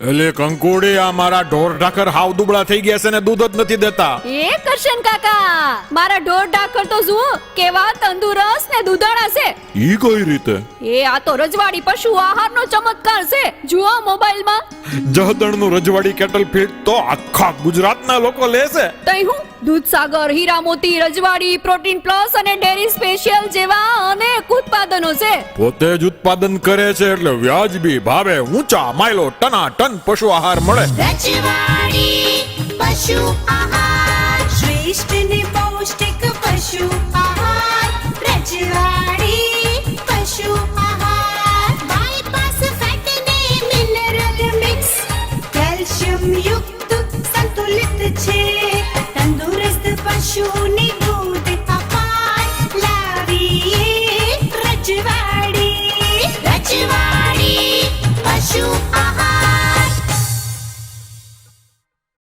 એલે કંકુડી આ મારા ઢોર ઢાકર હાવ દુબળા થઈ ગયા છે ને દૂધ જ નથી દેતા. એ કરશન કાકા મારા ઢોર ઢાકર તો જુઓ કેવા તંદુરસ્ત ને દૂધાળા છે. ઈ કઈ રીતે? એ આ તો રજવાડી પશુ આહારનો ચમત્કાર છે. જુઓ મોબાઈલમાં. જહદણનું રજવાડી કેટલ ફીડ તો આખા ગુજરાતના લોકો લે છે. તઈ હું દૂધસાગર હીરા મોતી રજવાડી પ્રોટીન પ્લસ અને ડેરી સ્પેશિયલ જેવા અનેક ઉત્પાદનો છે? પોતે જ ઉત્પાદન કરે છે એટલે વ્યાજબી ભાવે ઊંચા માયલો ટના ટન પશુ આહાર મળે. રજવાડી પશુ આહાર. શ્રેષ્ઠ ને પૌષ્ટિક પશુ આહાર. રજવાડી પશુ આહાર. બાયપાસ ફેટ ને મિનરલ મિક્સ. કેલ્શિયમ યુક્ત